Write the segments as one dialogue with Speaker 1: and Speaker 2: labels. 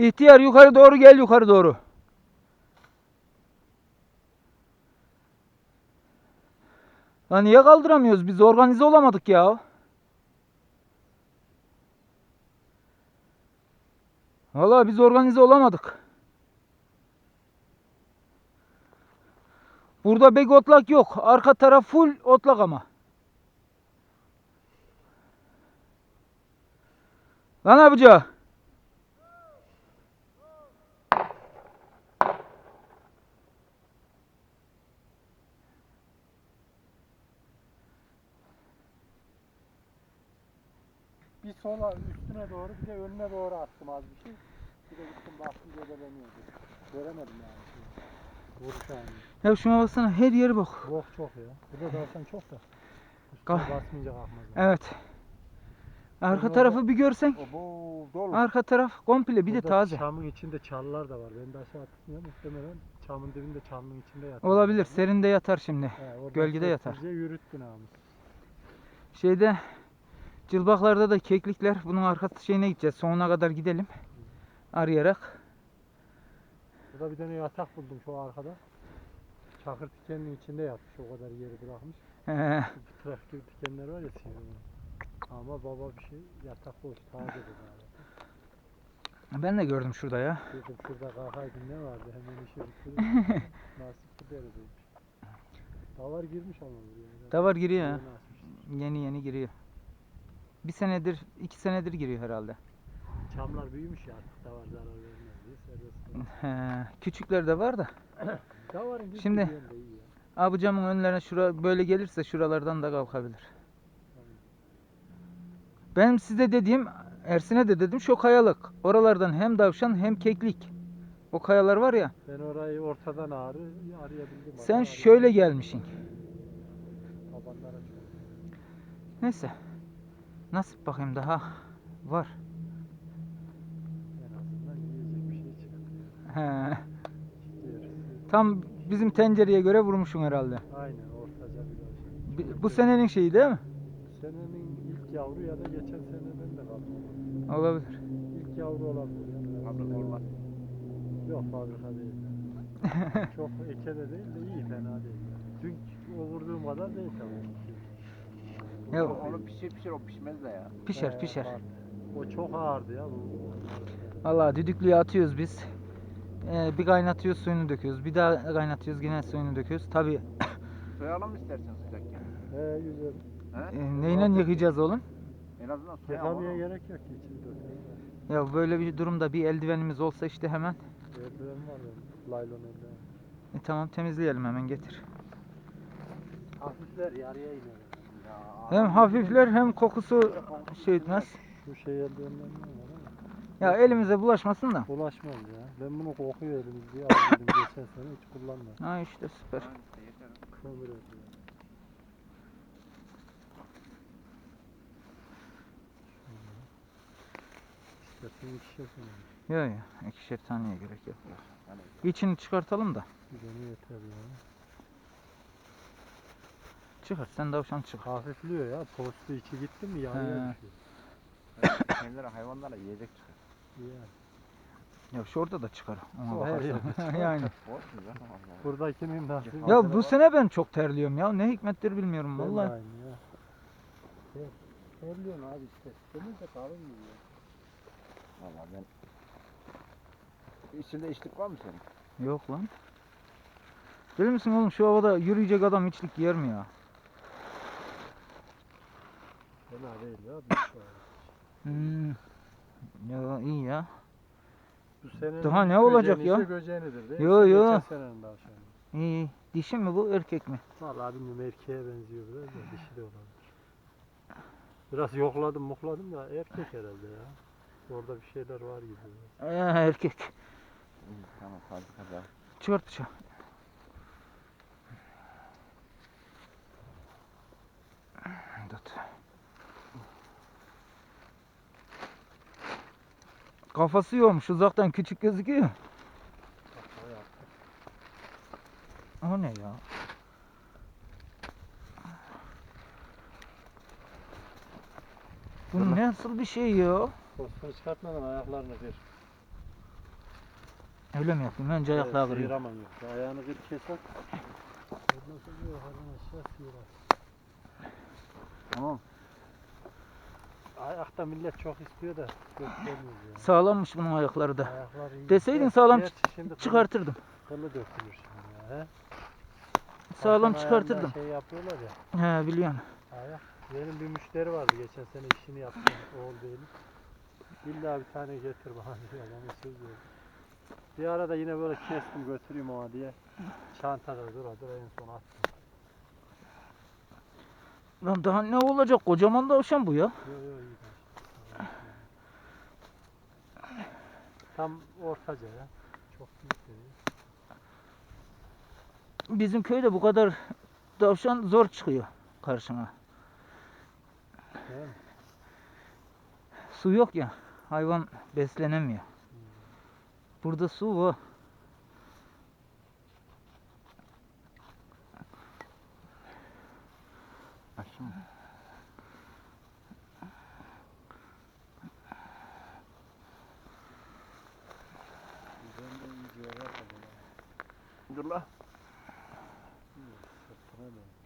Speaker 1: İhtiyar yukarı doğru gel yukarı doğru. Lan niye kaldıramıyoruz? Biz organize olamadık ya. Vallahi biz organize olamadık. Burada bek otlak yok. Arka taraf full otlak ama. Lan abica.
Speaker 2: Bir sola üstüne doğru bir de önüne doğru attım az bir şey. Bir de gittim baktım göbeleniyordu. Göremedim yani. Vuruş anı.
Speaker 1: Ya şuna baksana her yeri bak.
Speaker 2: Yok çok ya. Burada dalsan çok da.
Speaker 1: Kal-
Speaker 2: Üstüne basmayınca kalkmaz.
Speaker 1: Evet. Arka
Speaker 2: Burada-
Speaker 1: tarafı bir görsen.
Speaker 2: Obo dolu.
Speaker 1: Arka taraf komple bir de
Speaker 2: Burada
Speaker 1: taze.
Speaker 2: Çamın içinde çalılar da var. Ben de aşağı ya muhtemelen çamın dibinde çalının içinde yatıyor.
Speaker 1: Olabilir. Serinde yatar şimdi.
Speaker 2: He, oradan
Speaker 1: gölgede yatar.
Speaker 2: sessizce yürüttün namus.
Speaker 1: Şeyde cılbaklarda da keklikler. Bunun arka şeyine gideceğiz. Sonuna kadar gidelim. Arayarak.
Speaker 2: Burada bir tane yatak buldum şu arkada. Çakır dikeninin içinde yatmış o kadar yeri bırakmış. Bu Trak gibi dikenler var ya sivri. Ama baba bir şey yatak boş taze
Speaker 1: ben de gördüm şurada ya.
Speaker 2: Dedim şurada kalkaydın ne vardı hemen işi bitirdim. Nasip bu dereceymiş. Davar girmiş ama buraya.
Speaker 1: Davar giriyor.
Speaker 2: Yeni
Speaker 1: yeni giriyor. Bir senedir, iki senedir giriyor herhalde.
Speaker 2: Çamlar büyümüş ya artık davar zarar vermez diye serbest bırak.
Speaker 1: He, küçükler de var da.
Speaker 2: Davarın bir
Speaker 1: Şimdi-
Speaker 2: büyüyen de iyi ya.
Speaker 1: Abucamın önlerine şura böyle gelirse şuralardan da kalkabilir. Benim size dediğim Ersin'e de dedim şu kayalık. Oralardan hem davşan hem keklik. O kayalar var ya.
Speaker 2: Ben orayı ortadan ağrı arayabildim.
Speaker 1: Sen şöyle gelmişsin.
Speaker 2: Tabanlara çok.
Speaker 1: Neyse. Nasip bakayım daha var.
Speaker 2: En azından yiyecek bir şey.
Speaker 1: Tam bizim tencereye göre vurmuşsun herhalde.
Speaker 2: Aynen ortaca bir şey.
Speaker 1: Bu senenin şeyi değil mi?
Speaker 2: Bu senenin ilk yavru ya da geçen seneden de kaldı.
Speaker 1: Olabilir.
Speaker 2: İlk yavru olabilir. Yani.
Speaker 3: Fabrika olmaz.
Speaker 2: Yok fabrika değil. Çok eke de değil de iyi fena değil. Dün o vurduğum kadar değil tabii.
Speaker 1: Ya-
Speaker 3: Onu pişir pişir o pişmez de ya.
Speaker 1: Pişer
Speaker 2: Ee,
Speaker 1: pişer.
Speaker 2: O çok ağırdı ya bu.
Speaker 1: Vallahi düdüklüye atıyoruz biz. Ee, bir kaynatıyoruz suyunu döküyoruz. Bir daha kaynatıyoruz yine suyunu döküyoruz. Tabi
Speaker 3: Soyalım mı istersen sıcakken?
Speaker 2: He güzel.
Speaker 3: He?
Speaker 1: e, neyle yıkayacağız oğlum?
Speaker 3: En azından soyalım.
Speaker 2: Yıkamaya gerek yok ki içini.
Speaker 1: Ya böyle bir durumda bir eldivenimiz olsa işte hemen.
Speaker 2: Eldiven var benim. Laylon eldiven.
Speaker 1: E, tamam temizleyelim hemen getir.
Speaker 2: Hafifler yarıya iner.
Speaker 1: Hem hafifler hem kokusu şey etmez.
Speaker 2: Şey ne var ama.
Speaker 1: Ya elimize bulaşmasın da.
Speaker 2: Bulaşmaz ya. Ben bunu kokuyor elimiz diye aldım geçen sene hiç kullanmadım.
Speaker 1: Ha işte süper.
Speaker 2: Kömür eldiven. İstersen ikişer tane.
Speaker 1: Yok ya ikişer taneye gerek yok.
Speaker 3: Hani
Speaker 1: İçini çıkartalım da.
Speaker 2: Tane yeter ya.
Speaker 1: Çıkar sen davşan çıkar.
Speaker 2: Hafifliyor ya. Postu içi gitti mi
Speaker 1: He.
Speaker 2: yarıya düşüyor.
Speaker 3: evet, kendilere hayvanlara yiyecek çıkar.
Speaker 2: Yani.
Speaker 1: Ya şurada da çıkar. Ona
Speaker 2: her
Speaker 1: bakarsan. yani.
Speaker 3: Olsun canım Allah.
Speaker 2: Buradakinin nasıl?
Speaker 1: Ya bu sene ben çok terliyorum ya. Ne hikmettir bilmiyorum vallahi.
Speaker 2: aynı ya. Ter, terliyorsun abi işte. Senin de kalın gibi ya.
Speaker 3: Valla ben... İçinde içlik var mı senin?
Speaker 1: Yok lan. Deli misin oğlum şu havada yürüyecek adam içlik yer mi ya?
Speaker 2: Fena değil ya. bir şey.
Speaker 1: Hmm. Ya iyi ya.
Speaker 2: Bu senenin
Speaker 1: Daha ne olacak ya?
Speaker 2: ise göceğinidir değil
Speaker 1: Yo,
Speaker 2: mi?
Speaker 1: yo.
Speaker 2: Geçen senenin daha aşağı.
Speaker 1: İyi. Dişi mi bu erkek mi?
Speaker 2: Vallahi bilmiyorum erkeğe benziyor biraz da dişi de olabilir. Biraz yokladım mukladım da erkek herhalde ya. Orada bir şeyler var gibi.
Speaker 1: Ee, erkek.
Speaker 3: İyi, tamam fabrikada.
Speaker 1: Çıkart dışarı. Tut. Kafası yokmuş uzaktan küçük gözüküyor.
Speaker 2: O
Speaker 1: ne ya? Bu nasıl bir şey ya?
Speaker 2: Postunu çıkartmadan ayaklarını bir.
Speaker 1: Öyle mi yapayım? Önce ayakları
Speaker 2: Evet,
Speaker 1: kırayım.
Speaker 2: sıyıramam yok. Ayağını kır kes at. Ondan sonra yukarıdan aşağı sıyırar.
Speaker 3: Tamam.
Speaker 2: Ayakta millet çok istiyor da göstermiyor ya.
Speaker 1: Sağlammış bunun ayakları da.
Speaker 2: Ayaklar iyi.
Speaker 1: Deseydin sağlam
Speaker 2: gerçi şimdi
Speaker 1: Çıkartırdım.
Speaker 2: Kılı dökülür şimdi ya.
Speaker 1: Sağlam çıkartırdım.
Speaker 2: Şey yapıyorlar ya.
Speaker 1: He biliyorum.
Speaker 2: Ayak. Benim bir müşteri vardı geçen sene işini yaptım. Oğul değilim. İlla bir tane getir bana diyor. Bana söz verdi. Bir arada yine böyle kestim götüreyim ona diye. Çantada dura dura en son attım.
Speaker 1: Lan daha ne olacak? Kocaman tavşan bu ya.
Speaker 2: Tam ortaca ya. Çok büyük değil.
Speaker 1: Bizim köyde bu kadar tavşan zor çıkıyor.
Speaker 2: Değil mi?
Speaker 1: Su yok ya. Hayvan beslenemiyor. Burada su var.
Speaker 3: Açtın mı?
Speaker 2: Üzerinde iyice var tabii ya. Sırtına dönmüş.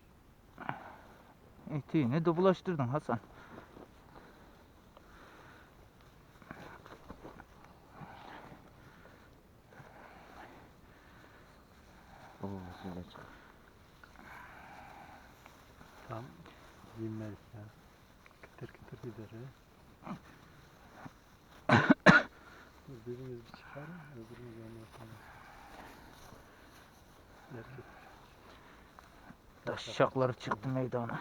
Speaker 1: Etiğini de bulaştırdın Hasan.
Speaker 3: Oo.
Speaker 2: Tam dinmedik ya. Kıtır kıtır gider. Dur, Birimiz bir çıkarın, öbürümüz onu yapalım.
Speaker 1: Taşşakları çıktı meydana.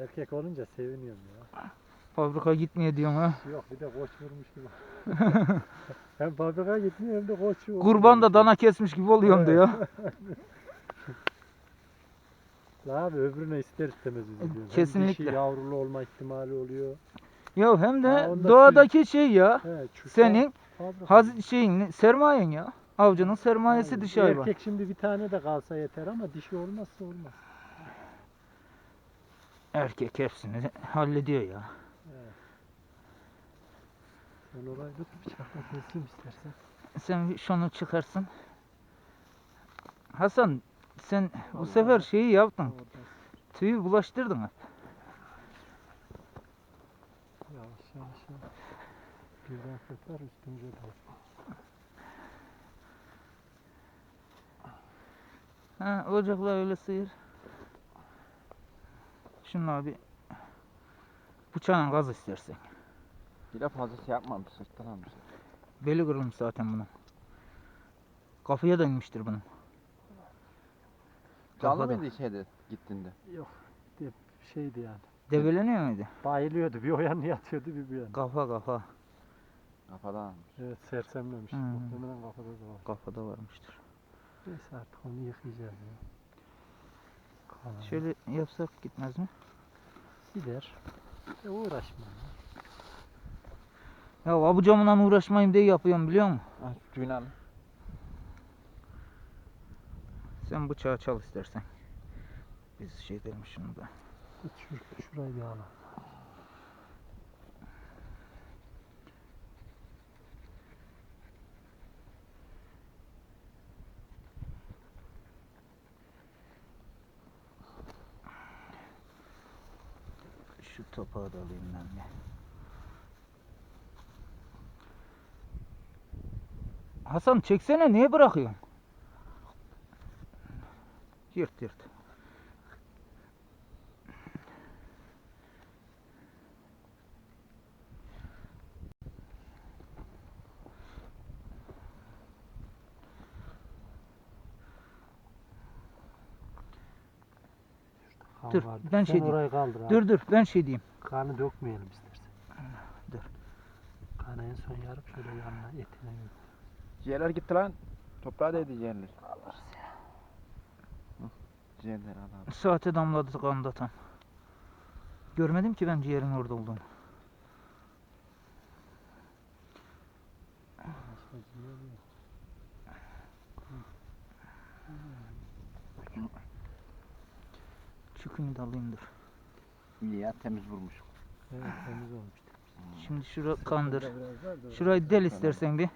Speaker 2: erkek olunca seviniyorum ya.
Speaker 1: Fabrika gitmiyor diyorsun ha.
Speaker 2: Yok bir de koç vurmuş gibi. hem fabrika gitmiyor hem de koç vurmuş.
Speaker 1: Kurban da dana kesmiş gibi oluyorum diyor.
Speaker 2: La abi öbürüne ister istemez üzülüyorum. Hem
Speaker 1: Kesinlikle.
Speaker 2: dişi yavrulu olma ihtimali oluyor.
Speaker 1: Ya hem de
Speaker 2: Ha,
Speaker 1: doğadaki şey ya.
Speaker 2: He,
Speaker 1: Senin haz şeyin sermayen ya. Avcının sermayesi
Speaker 2: Aynen.
Speaker 1: dişi hayvan.
Speaker 2: Erkek şimdi bir tane de kalsa yeter ama dişi olmazsa olmaz.
Speaker 1: Erkek hepsini hallediyor ya.
Speaker 2: Evet. Sen orayı tut bıçakla keseyim istersen.
Speaker 1: Sen şunu çıkarsın. Hasan sen bu
Speaker 2: Allah
Speaker 1: sefer şeyi yaptın.
Speaker 2: Oradan
Speaker 1: Tüyü bulaştırdın hep.
Speaker 2: yavaş yavaş yavaş. Birden sefer üstümüze doğru.
Speaker 1: Ha, ocakla öyle sıyır. Şunu abi bıçağın gaz istersen.
Speaker 3: Bir de fazla şey yapmamış, sırttan almış.
Speaker 1: Beli kırılmış zaten bunun. Kafaya da inmiştir bunun.
Speaker 3: Canlı
Speaker 1: Kafada.
Speaker 3: mıydı şeyde gittiğinde?
Speaker 2: Yok. De, şeydi yani.
Speaker 1: Debeleniyor muydu?
Speaker 2: Bayılıyordu. Bir o yatıyordu bir bu yana.
Speaker 1: Kafa kafa.
Speaker 3: Kafadan almış.
Speaker 2: Evet sersemlemiş.
Speaker 1: Hı.
Speaker 2: Muhtemelen kafada da var.
Speaker 1: Kafada varmıştır.
Speaker 2: Neyse artık onu yıkayacağız ya. Kalan
Speaker 1: Şöyle yapsak gitmez mi?
Speaker 2: gider. E uğraşma ya.
Speaker 1: Ya abucamla uğraşmayayım diye yapıyorum biliyor musun?
Speaker 3: Ha.
Speaker 1: Sen bıçağı çal istersen. Biz şey demiş şunu da.
Speaker 2: Şurayı bir al.
Speaker 1: Şu topağı da alayım ben de. Hasan çeksene niye bırakıyorsun? Yırt yırt. Dur,
Speaker 2: vardı.
Speaker 1: ben
Speaker 2: Sen
Speaker 1: şey diyeyim.
Speaker 2: orayı kaldır abi.
Speaker 1: Dur dur ben şey diyeyim.
Speaker 2: Kanı dökmeyelim istersen.
Speaker 1: Dur.
Speaker 2: Kanı en son yarıp şöyle yanına etine yürü.
Speaker 3: Ciğerler gitti lan. Toprağa değdi ciğerler. Ciğerler al abi.
Speaker 1: Saate damladı kanda tam. Görmedim ki ben ciğerin orada olduğunu.
Speaker 2: Başka ciğer yok.
Speaker 1: Çükünü de alayım dur.
Speaker 3: İyi ya temiz vurmuş.
Speaker 2: Evet temiz olmuş.
Speaker 1: Şimdi şura kandır. Şurayı del istersen bir.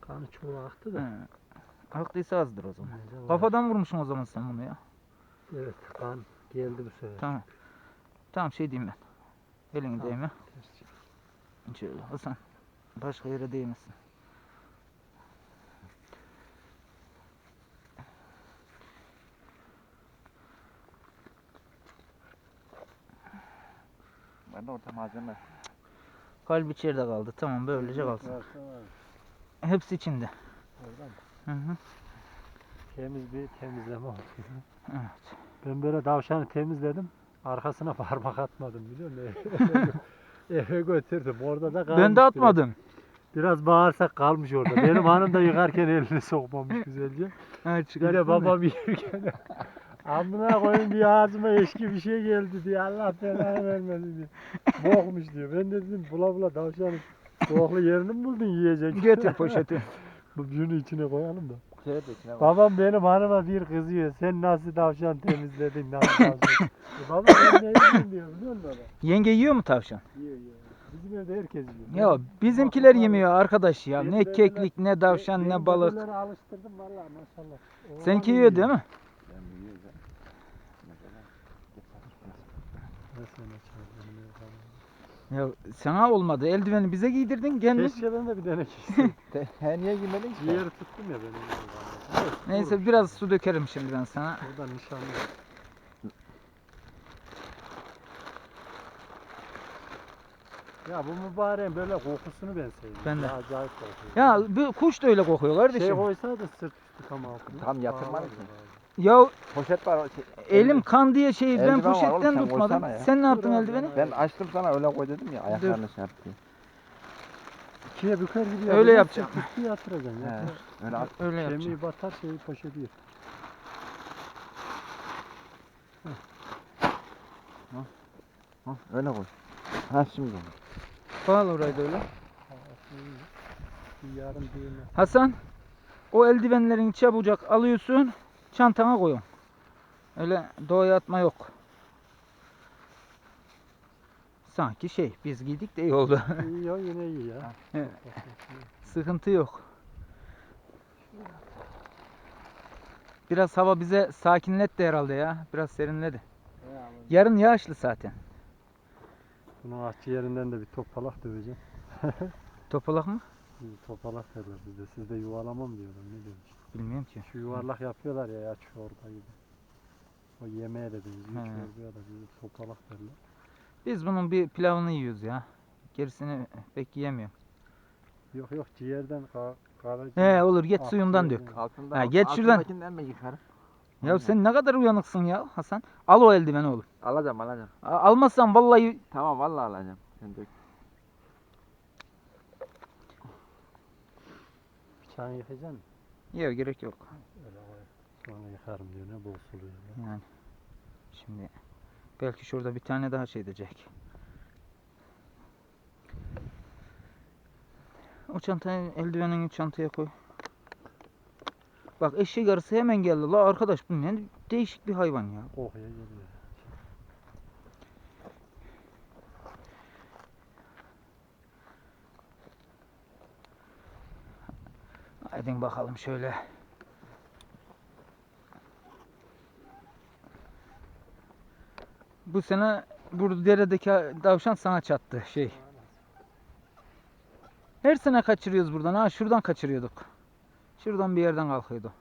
Speaker 2: Kanı çoğu aktı da.
Speaker 1: He. Aktıysa azdır o zaman.
Speaker 2: Var.
Speaker 1: Kafadan vurmuşsun o zaman sen bunu ya.
Speaker 2: Evet kan geldi bu sefer.
Speaker 1: Tamam. Tamam şey diyeyim ben. Elini
Speaker 2: Tamam.
Speaker 1: değme. Şöyle Hasan. Başka yere değmesin.
Speaker 3: De orta malzeme.
Speaker 1: Kalp içeride kaldı. Tamam böylece kalsın. Hepsi içinde.
Speaker 2: Oradan?
Speaker 1: Hı hı.
Speaker 2: Temiz bir temizleme oldu.
Speaker 1: Evet.
Speaker 2: Ben böyle tavşanı temizledim. Arkasına parmak atmadım biliyor musun? Eve, götürdüm. Orada da kalmış.
Speaker 1: Ben de
Speaker 2: biraz.
Speaker 1: atmadım.
Speaker 2: Biraz bağırsak kalmış orada. Benim hanım da yıkarken elini sokmamış güzelce.
Speaker 1: Evet
Speaker 2: Bir de babam yerken Amına koyayım bir ağzıma eşki bir şey geldi diye Allah belanı vermesin diye. Bokmuş diyor. Ben de dedim bula bula tavşanın boklu yerini mi buldun yiyecek?
Speaker 1: Getir poşeti.
Speaker 2: Bu Şunu içine koyalım da.
Speaker 3: De içine bak.
Speaker 2: Babam benim hanıma bir kızıyor. Sen nasıl tavşan temizledin? Nasıl tavşan? e baba ben ne yiyeyim diyor biliyor musun baba?
Speaker 1: Yenge yiyor mu tavşan?
Speaker 2: Yiyor yiyor. Bizim evde herkes yiyor.
Speaker 1: Ya bizimkiler yemiyor arkadaş ya. Ne keklik ne tavşan ne balık.
Speaker 2: alıştırdım valla maşallah.
Speaker 1: Seninki yiyor değil mi?
Speaker 3: Ben yiyorum ya. Mesela.
Speaker 2: Nasıl maşallah, benim evde.
Speaker 1: Ya sana olmadı. Eldiveni bize giydirdin kendin.
Speaker 2: Keşke ben de bir tane giysem.
Speaker 3: He niye giymedin ki?
Speaker 2: Ciğeri tuttum ya benim. Evet,
Speaker 1: Neyse
Speaker 2: vurur.
Speaker 1: biraz su dökerim şimdi ben sana.
Speaker 2: Buradan nişanlı. Ya bu mübareğin böyle kokusunu ben seviyorum.
Speaker 1: Ben de.
Speaker 2: Ya acayip kokuyor.
Speaker 1: Ya bu kuş da öyle kokuyor kardeşim.
Speaker 2: Şey koysaydı sırt üstü tam altına.
Speaker 3: Tam yatırmadı
Speaker 2: Bağlardı
Speaker 3: ki.
Speaker 2: bazı.
Speaker 1: Ya
Speaker 3: Poşet var. o şey-
Speaker 1: elim kan diye şey ben
Speaker 3: Eldiven var oğlum,
Speaker 1: poşetten
Speaker 3: sen
Speaker 1: tutmadım.
Speaker 3: koysana ya.
Speaker 1: Sen ne yaptın eldiveni?
Speaker 2: ben-
Speaker 3: açtım sana öyle koy dedim ya ayaklarını şey yap diye.
Speaker 2: İkiye büker gibi
Speaker 1: Öyle yapacağım.
Speaker 2: üstü yatıracaksın.
Speaker 3: He.
Speaker 2: Yatır.
Speaker 3: Öyle at.
Speaker 1: Öyle yapacağım.
Speaker 2: Kemiği batar şeyi poşeti yer.
Speaker 3: Hı, öyle koy. Ha şimdi.
Speaker 1: Bağla orayı da öyle.
Speaker 2: Bir düğme.
Speaker 1: Hasan o eldivenlerini çabucak alıyorsun çantana koyuyorsun. Öyle doğaya atma yok. Sanki şey biz giydik de iyi oldu.
Speaker 2: İyi ya yine iyi ya.
Speaker 1: Sıkıntı yok. Biraz hava bize sakinletti herhalde ya. Biraz serinledi. Yarın yağışlı zaten.
Speaker 2: Bunun akciğerinden de bir topalak döveceğim.
Speaker 1: Topalak mı?
Speaker 2: Topalak derler bizde. Sizde yuvalamam diyorlar. Ne diyorsun?
Speaker 1: Bilmiyorum ki.
Speaker 2: Şu yuvarlak yapıyorlar ya ya çorba gibi. O yemeğe de benziyor.
Speaker 1: He.
Speaker 2: Çorbaya da bizde topalak derler.
Speaker 1: Biz bunun bir pilavını yiyoruz ya. Gerisini pek yiyemiyorum.
Speaker 2: Yok yok ciğerden ka karaciğer.
Speaker 1: He olur geç suyundan dök.
Speaker 2: akciğerden.
Speaker 3: Altında,
Speaker 1: Ha, geç şuradan.
Speaker 3: altındakinden mi yıkarım?
Speaker 1: Ya sen ne kadar uyanıksın ya Hasan. Al o eldiveni oğlum.
Speaker 3: Alacağım alacağım.
Speaker 1: A- Almazsan vallahi
Speaker 3: Tamam vallahi alacağım. Sen dök.
Speaker 2: Bıçağını yıkayacaksın mı?
Speaker 1: yok gerek yok.
Speaker 2: Öyle koy. Sonra yıkarım diyor ne bol suluyor. ya.
Speaker 1: Yani şimdi belki şurada bir tane daha şey edecek. O çantayı eldivenini çantaya koy. Bak eşek arısı hemen geldi. La arkadaş bu ne değişik bir hayvan ya.
Speaker 2: Kokuya geliyor.
Speaker 1: Haydi bakalım şöyle. Bu sene bu deredeki tavşan sana çattı şey. Her sene kaçırıyoruz buradan. Ha şuradan kaçırıyorduk. Şuradan bir yerden kalkıyordu.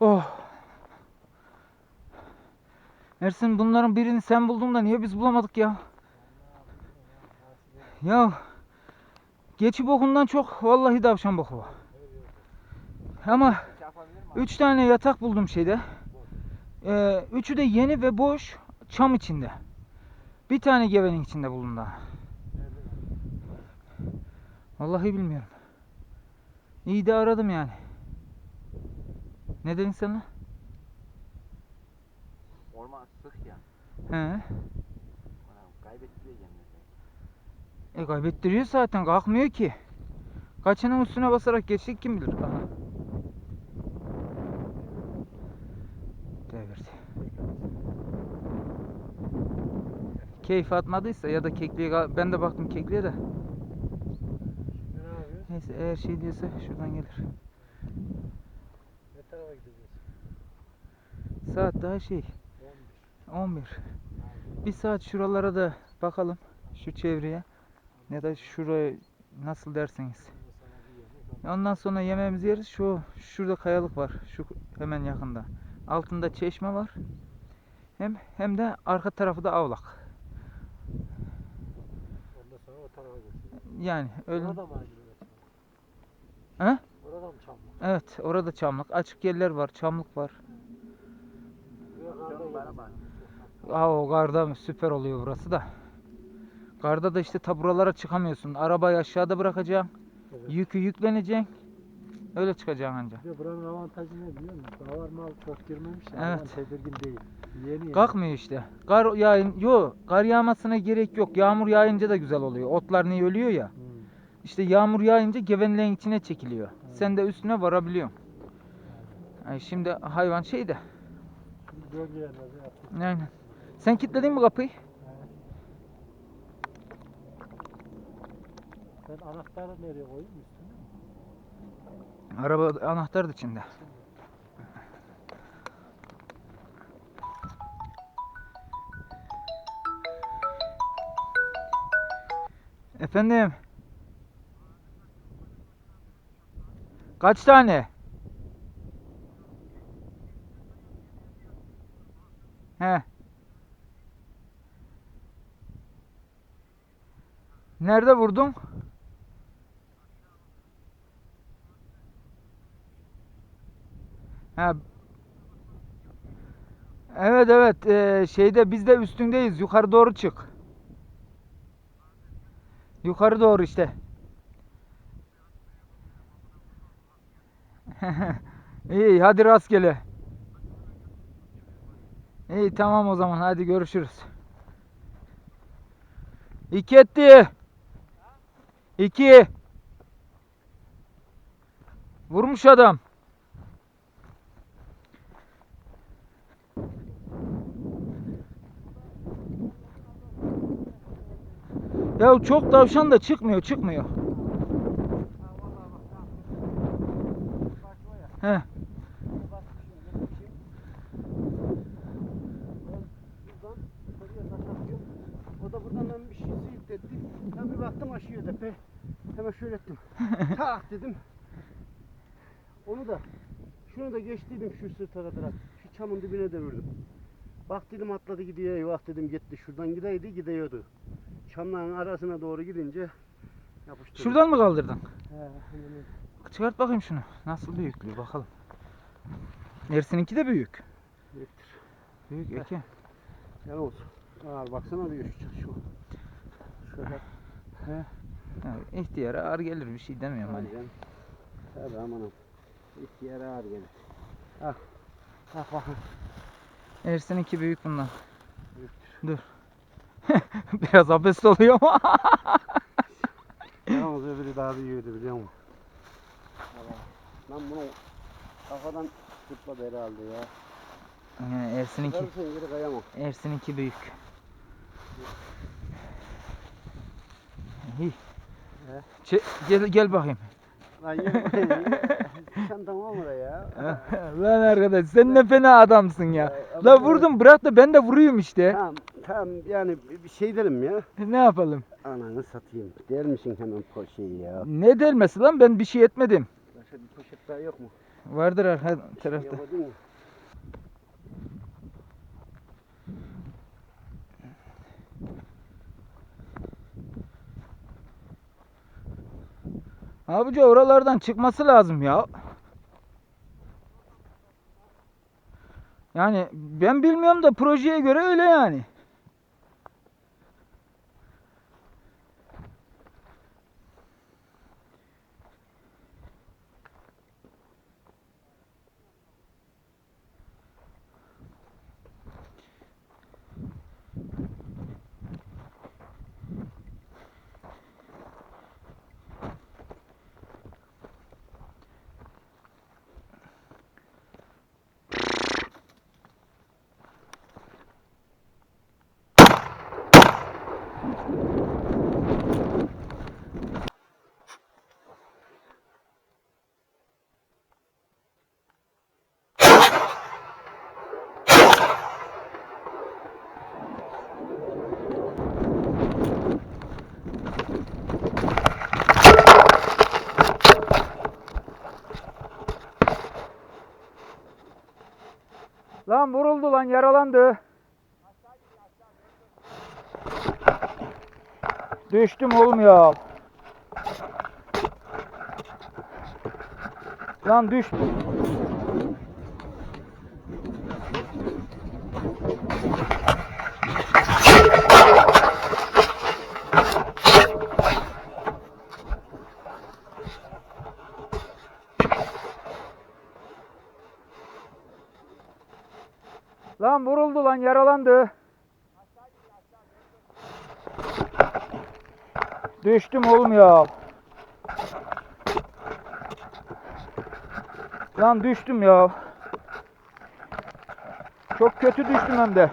Speaker 1: Oh. Ersin bunların birini sen buldun da niye biz bulamadık ya? Ya geçi bokundan çok vallahi tavşan boku var. Ama üç tane yatak buldum şeyde. Ee, üçü de yeni ve boş çam içinde. Bir tane gevenin içinde buldum daha. Vallahi bilmiyorum. İyi de aradım yani. Ne dedin
Speaker 3: Orman sık ya.
Speaker 1: He.
Speaker 3: Kaybettiriyor kendini.
Speaker 1: E kaybettiriyor zaten kalkmıyor ki. Kaçının üstüne basarak geçtik kim bilir. Aha. Devirdi. keyif atmadıysa ya da kekliğe ben de baktım kekliğe de. Neyse eğer şey diyorsa şuradan gelir.
Speaker 2: Ne tarafa gideceğiz?
Speaker 1: Saat daha şey
Speaker 2: 11.
Speaker 1: 11. Bir saat şuralara da bakalım. Şu çevreye. Ya da şuraya nasıl derseniz. Ondan sonra yemeğimizi yeriz. Şu şurada kayalık var. Şu hemen yakında. Altında çeşme var. Hem hem de arka tarafı da avlak.
Speaker 2: Ondan sonra o tarafa götürüyoruz.
Speaker 1: Yani öyle.
Speaker 2: Orada mı?
Speaker 1: He?
Speaker 2: Orada mı çamlık?
Speaker 1: Evet, orada çamlık. Açık yerler var, çamlık var.
Speaker 2: Yok
Speaker 1: Aa o garda süper oluyor burası da. Garda da işte ta buralara çıkamıyorsun. Arabayı aşağıda bırakacaksın.
Speaker 2: Evet.
Speaker 1: Yükü yükleneceksin. Öyle çıkacaksın anca.
Speaker 2: Buranın avantajı ne biliyor musun? Davar mal çok girmemiş ya.
Speaker 1: Evet.
Speaker 2: Tedirgin değil. Yeni.
Speaker 1: Kalkmıyor işte. Kar yağın, yo kar yağmasına gerek yok. Yağmur yağınca da güzel oluyor. Otlar niye ölüyor ya.
Speaker 2: Hmm.
Speaker 1: İşte yağmur yağınca gevenleğin içine çekiliyor. Sen de üstüne varabiliyorsun. Ay şimdi hayvan şey de.
Speaker 2: Gölge yerlerde yaptık.
Speaker 1: Aynen. Sen kilitledin mi kapıyı?
Speaker 2: Ben anahtarı nereye koyayım üstüne?
Speaker 1: Araba anahtar da içinde. Efendim? Kaç tane? He. Nerede vurdun? Ha. Evet evet eee, şeyde biz de üstündeyiz. Yukarı doğru çık. Yukarı doğru işte. İyi hadi rastgele. İyi tamam o zaman hadi görüşürüz. İki etti. İki. Vurmuş adam. Ya çok tavşan da çıkmıyor, çıkmıyor. He.
Speaker 4: O da buradan ben bir şey yükletti. Ben bir baktım aşıyor tepe. Hemen şöyle ettim. Tak dedim. Onu da şunu da geçtiydim şu sırt tarafa. Şu çamın dibine devirdim. Bak dedim atladı gidiyor. Eyvah dedim gitti. Şuradan gideydi gidiyordu. Çamların arasına doğru gidince yapıştırdım.
Speaker 1: Şuradan mı kaldırdın?
Speaker 4: He, hemen.
Speaker 1: Çıkart bakayım şunu. Nasıl büyüklüğü bakalım. Ersin'inki de büyük.
Speaker 4: Büyüktür.
Speaker 1: Büyük Eke.
Speaker 4: Gel olsun. Ağır baksana bir şu. şu. Şöyle.
Speaker 1: Ha, ihtiyara ağır gelir bir şey demiyorum hani.
Speaker 4: Tabii amanım. İhtiyar ağır gelir. Ah. Ah bakın.
Speaker 1: Ersin'inki büyük bundan.
Speaker 4: Büyüktür.
Speaker 1: Dur. Biraz abes oluyor ama.
Speaker 4: Yalnız öbürü daha büyüğüydü biliyor musun? Lan bunu kafadan tutmadı herhalde ya.
Speaker 1: Yani Ersin'inki. Ersin'inki büyük. İyi.
Speaker 4: He.
Speaker 1: Çe- gel, gel bakayım.
Speaker 4: Lan yürü. Sen tamam oraya ya.
Speaker 1: Lan arkadaş sen ne fena adamsın ya.
Speaker 4: Ya,
Speaker 1: La
Speaker 4: ama-
Speaker 1: vurdum bırak da ben de vuruyum işte.
Speaker 4: Tamam tamam yani bir şey derim ya.
Speaker 1: Ne yapalım?
Speaker 4: Ananı satayım. Der misin hemen po şeyi ya?
Speaker 1: Ne delmesi lan ben bir şey etmedim.
Speaker 4: Başka bir poşet daha yok mu?
Speaker 1: Vardır arka
Speaker 4: Şey
Speaker 1: tarafta.
Speaker 4: yapadın?
Speaker 1: Abici oralardan çıkması lazım ya. Yani ben bilmiyorum da projeye göre öyle yani. Lan vuruldu lan yaralandı. Düştüm oğlum ya. Lan düştüm. Lan vuruldu lan yaralandı. Düştüm oğlum ya. Lan düştüm ya. Çok kötü düştüm hem de.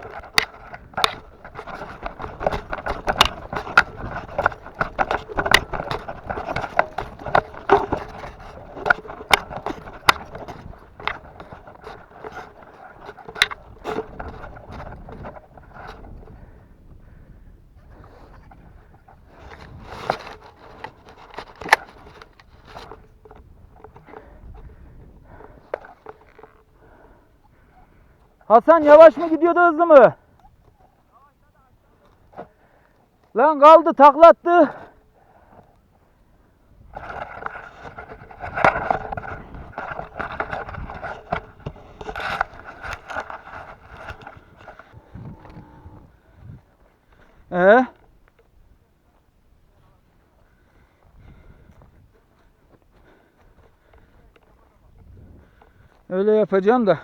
Speaker 1: Hasan yavaş mı gidiyordu hızlı mı? Lan kaldı taklattı. Ee? Öyle yapacağım da.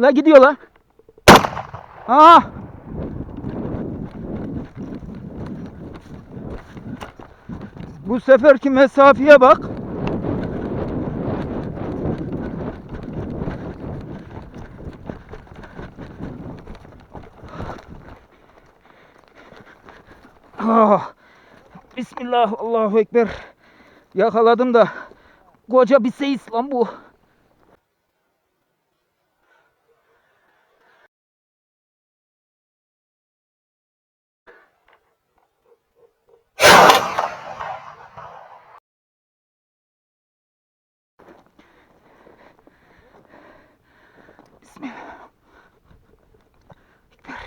Speaker 1: La gidiyor la. Aa! Bu seferki mesafeye bak. Ah! Bismillah, Allahu Ekber. Yakaladım da koca bir seyis lan bu. Bismillah. Ekber.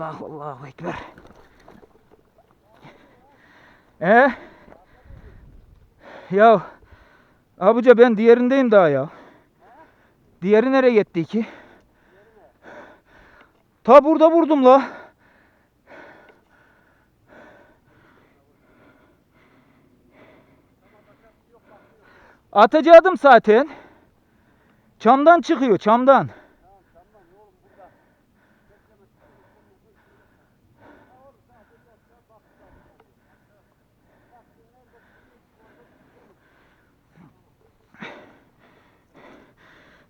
Speaker 1: Bismillah, Allahu Ekber. Ee? Ya abuca ben diğerindeyim daha ya. Diğeri nereye gitti ki? Ta burada vurdum la. Atacaktım zaten. Çamdan çıkıyor, çamdan.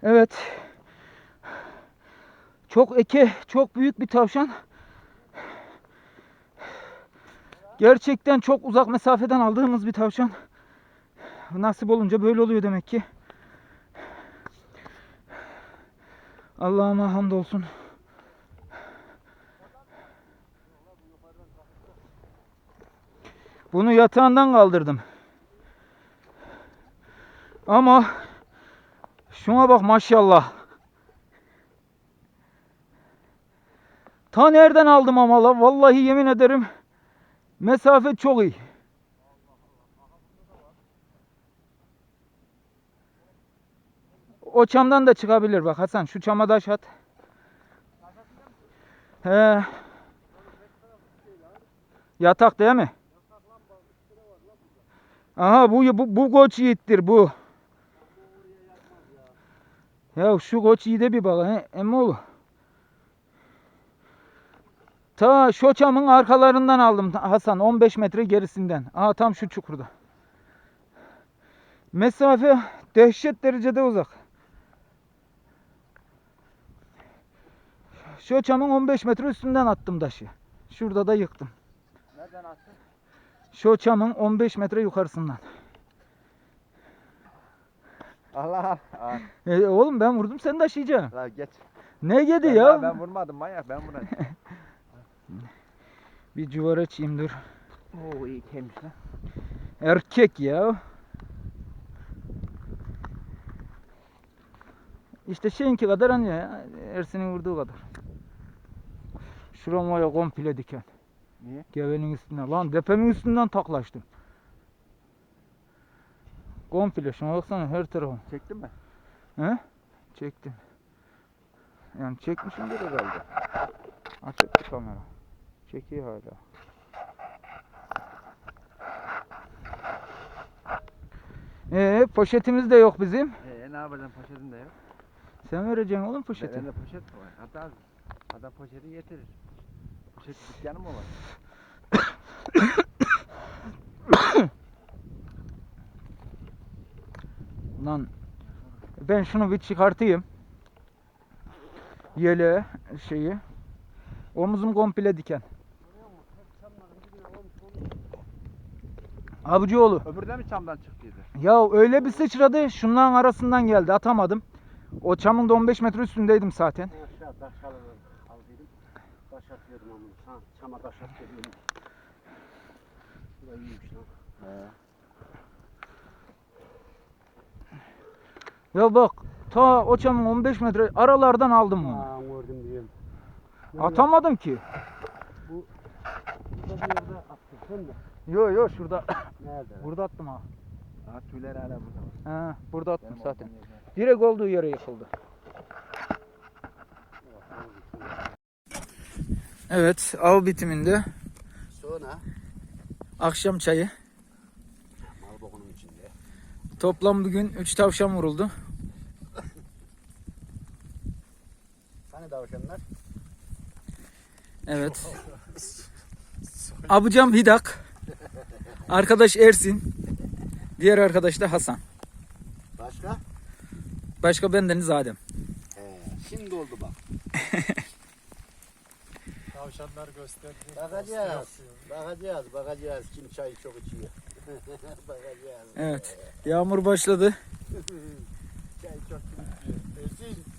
Speaker 1: Evet. Çok eke, çok büyük bir tavşan. Gerçekten çok uzak mesafeden aldığımız bir tavşan. Nasip olunca böyle oluyor demek ki. Allah'ıma hamdolsun. Bunu yatağından kaldırdım. Ama şuna bak maşallah. Ta nereden aldım ama la vallahi yemin ederim mesafe çok iyi. O çamdan da çıkabilir bak Hasan şu çama taş at. He. Yatak değil mi? Aha bu bu, bu koç yiğittir bu. Ya şu koç yiğide bir bak he emmoğlu. Ta şu çamın arkalarından aldım Hasan 15 metre gerisinden. Aha tam şu çukurda. Mesafe Dehşet derecede uzak. Şu çamın 15 metre üstünden attım taşı. Şurada da yıktım.
Speaker 3: Nereden attın?
Speaker 1: Şu çamın 15 metre yukarısından.
Speaker 3: Allah Allah.
Speaker 1: E, oğlum ben vurdum sen taşıyacaksın.
Speaker 3: La geç.
Speaker 1: Ne yedi
Speaker 3: Ben,
Speaker 1: ya?
Speaker 3: ben vurmadım manyak ben vuracağım.
Speaker 1: Bir cıvar açayım dur.
Speaker 3: Oo iyi kemmiş lan.
Speaker 1: Erkek ya. İşte şeyinki kadar anca ya. Ersin'in vurduğu kadar. Şuram var ya komple diken.
Speaker 3: Niye?
Speaker 1: Gevenin üstüne. Lan depemin üstünden taklaştım. Komple şuna baksana her tarafım.
Speaker 3: Çektin mi?
Speaker 1: He? Çektim. Yani çekmişimdir herhalde. Açıktı kamera. Çekiyor hala. Ee, poşetimiz de yok bizim.
Speaker 3: Ee ne yapacağım poşetim de yok.
Speaker 1: Sen vereceksin oğlum
Speaker 3: Ben-
Speaker 1: poşeti.
Speaker 3: Bende poşet mi var? Hatta adam poşeti getirir. Poşet dükkanı mı var?
Speaker 1: Lan ben şunu bir çıkartayım. Yeleği şeyi. Omuzum komple diken. Abucuoğlu.
Speaker 3: Öbürde mi çamdan çıktıydı?
Speaker 1: Ya öyle bir sıçradı şunların arasından geldi atamadım. O çamın da 15 metre üstündeydim zaten.
Speaker 4: Aşağı taş alalım. Aldıydım. Taş atıyordum onu. Ha, çama taş atıyordum. Bu da iyiymiş lan.
Speaker 3: He.
Speaker 1: Ya bak ta o çamın 15 metre aralardan aldım onu.
Speaker 4: Aa gördüm diyorum.
Speaker 1: Atamadım ki.
Speaker 4: Burada bir yerde attın sen de.
Speaker 1: Yo yo şurada.
Speaker 4: Nerede?
Speaker 1: Burada attım ha.
Speaker 3: Aa tüyler hala burada.
Speaker 1: He, burada attım zaten. Direkt olduğu yere yıkıldı. Evet, av bitiminde
Speaker 4: Sonra
Speaker 1: akşam çayı. Toplam bugün 3 tavşan vuruldu.
Speaker 4: Hani tavşanlar?
Speaker 1: Evet. Abucam Hidak. Arkadaş Ersin. Diğer arkadaş da Hasan.
Speaker 4: Başka?
Speaker 1: Başka bendeniz Adem.
Speaker 4: He, şimdi oldu bak.
Speaker 2: Tavşanlar gösterdi.
Speaker 4: Bakacağız. Bakacağız, bakacağız. Kim çayı çok içiyor.
Speaker 1: Evet. Yağmur başladı.